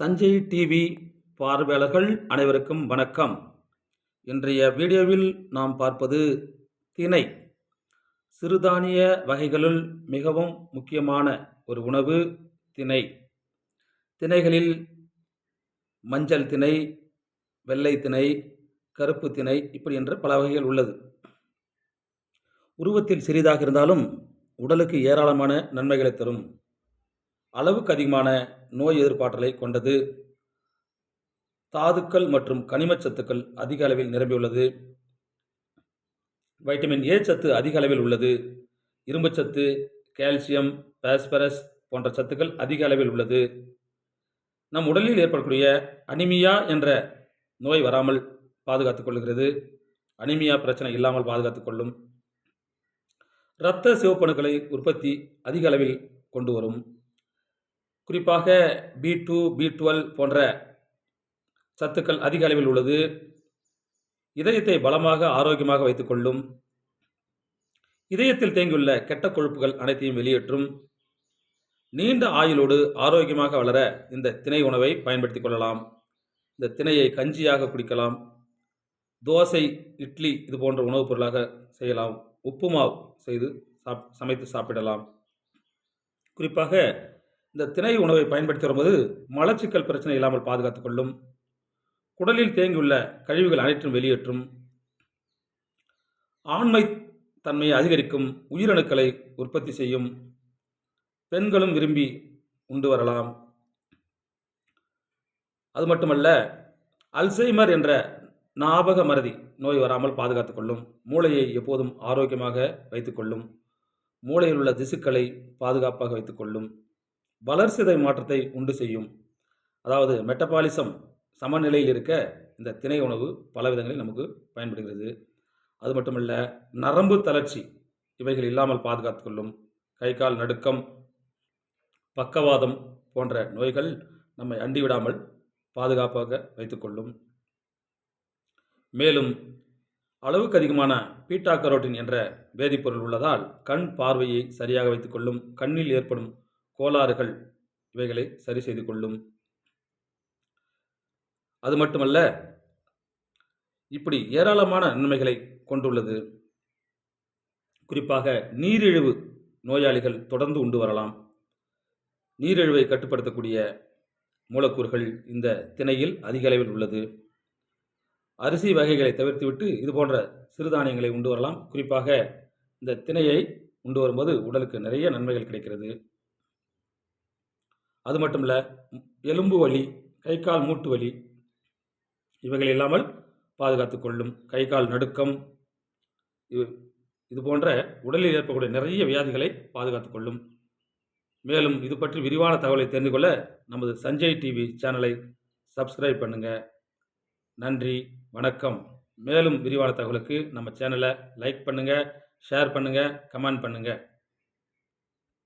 Sanjay TV பார்வையாளர்கள் அனைவருக்கும் வணக்கம். இன்றைய வீடியோவில் நாம் பார்ப்பது திணை. சிறுதானிய வகைகளுள் மிகவும் முக்கியமான ஒரு உணவு திணை. திணைகளில் மஞ்சள் திணை வெள்ளை திணை கருப்பு திணை இப்படி என்ற பல வகைகள் உள்ளது. உருவத்தில் சிறிதாக இருந்தாலும் உடலுக்கு ஏராளமான நன்மைகளை தரும். அளவுக்கு அதிகமான நோய் எதிர்ப்பாற்றலை கொண்டது. தாதுக்கள் மற்றும் கனிமச் சத்துக்கள் அதிக அளவில் நிரம்பியுள்ளது. வைட்டமின் ஏ சத்து அதிக அளவில் உள்ளது. இரும்புச்சத்து கால்சியம் பாஸ்பரஸ் போன்ற சத்துக்கள் அதிக அளவில் உள்ளது. நம் உடலில் ஏற்படக்கூடிய அனிமியா என்ற நோய் வராமல் பாதுகாத்துக் கொள்கிறது. அனிமியா பிரச்சனை இல்லாமல் பாதுகாத்துக் கொள்ளும். இரத்த சிவப்பணுக்களை உற்பத்தி அதிக அளவில் கொண்டு வரும். குறிப்பாக பி டூ பி டுவெல் போன்ற சத்துக்கள் அதிக அளவில் உள்ளது. இதயத்தை பலமாக ஆரோக்கியமாக வைத்துக்கொள்ளும். இதயத்தில் தேங்கியுள்ள கெட்ட கொழுப்புகள் அனைத்தையும் வெளியேற்றும். நீண்ட ஆயுளோடு ஆரோக்கியமாக வளர இந்த திணை உணவை பயன்படுத்திக் கொள்ளலாம். இந்த திணையை கஞ்சியாக குடிக்கலாம். தோசை இட்லி இது போன்ற உணவுப் பொருளாக செய்யலாம். உப்புமாவு செய்து சாப் சமைத்து சாப்பிடலாம். குறிப்பாக இந்த திணை உணவை பயன்படுத்தி வரும்போது மலச்சிக்கல் பிரச்சனை இல்லாமல் பாதுகாத்துக் கொள்ளும். குடலில் தேங்கியுள்ள கழிவுகள் அனைத்தும் வெளியேற்றும். ஆண்மை தன்மையை அதிகரிக்கும் உயிரணுக்களை உற்பத்தி செய்யும். பெண்களும் விரும்பி உண்டு வரலாம். அது மட்டுமல்ல அல்சைமர் என்ற ஞாபக மறதி நோய் வராமல் பாதுகாத்துக் கொள்ளும். மூளையை எப்போதும் ஆரோக்கியமாக வைத்துக்கொள்ளும் மூளையில் உள்ள திசுக்களை பாதுகாப்பாக வைத்துக்கொள்ளும் வளர்சிதை மாற்றத்தை உண்டு செய்யும். அதாவது மெட்டபாலிசம் சமநிலையில் இருக்க இந்த திணை உணவு பல விதங்களில் நமக்கு பயன்படுகிறது. அது மட்டுமல்ல நரம்பு தளர்ச்சி இவைகள் இல்லாமல் பாதுகாத்து கொள்ளும். கை கால் நடுக்கம் பக்கவாதம் போன்ற நோய்கள் நம்மை அண்டிவிடாமல் பாதுகாப்பாக வைத்துக்கொள்ளும் மேலும் அளவுக்கு அதிகமான பீட்டா கரோட்டின் என்ற வேதிப்பொருள் உள்ளதால் கண் பார்வையை சரியாக வைத்துக்கொள்ளும் கண்ணில் ஏற்படும் கோளாறுகள் இவைகளை சரி செய்து கொள்ளும். அது மட்டுமல்ல இப்படி ஏராளமான நன்மைகளை கொண்டுள்ளது. குறிப்பாக நீரிழிவு நோயாளிகள் தொடர்ந்து உண்டு வரலாம். நீரிழிவை கட்டுப்படுத்தக்கூடிய மூலக்கூறுகள் இந்த திணையில் அதிக அளவில் உள்ளது. அரிசி வகைகளை தவிர்த்துவிட்டு இது போன்ற சிறுதானியங்களை உண்டு வரலாம். குறிப்பாக இந்த திணையை உண்டு வரும்போது உடலுக்கு நிறைய நன்மைகள் கிடைக்கிறது. அது மட்டும் இல்லை எலும்பு வலி கை கால் மூட்டு வலி இவைகள் இல்லாமல் பாதுகாத்து கொள்ளும். கை கால் நடுக்கம் இது இது போன்ற உடலில் ஏற்படக்கூடிய நிறைய வியாதிகளை பாதுகாத்துக் கொள்ளும். மேலும் இது பற்றி விரிவான தகவலை தெரிந்து கொள்ள நமது சஞ்சய் டிவி சேனலை சப்ஸ்கிரைப் பண்ணுங்கள் நன்றி வணக்கம். மேலும் விரிவான தகவலுக்கு நம்ம சேனலை லைக் பண்ணுங்கள் ஷேர் பண்ணுங்கள் கமெண்ட் பண்ணுங்கள்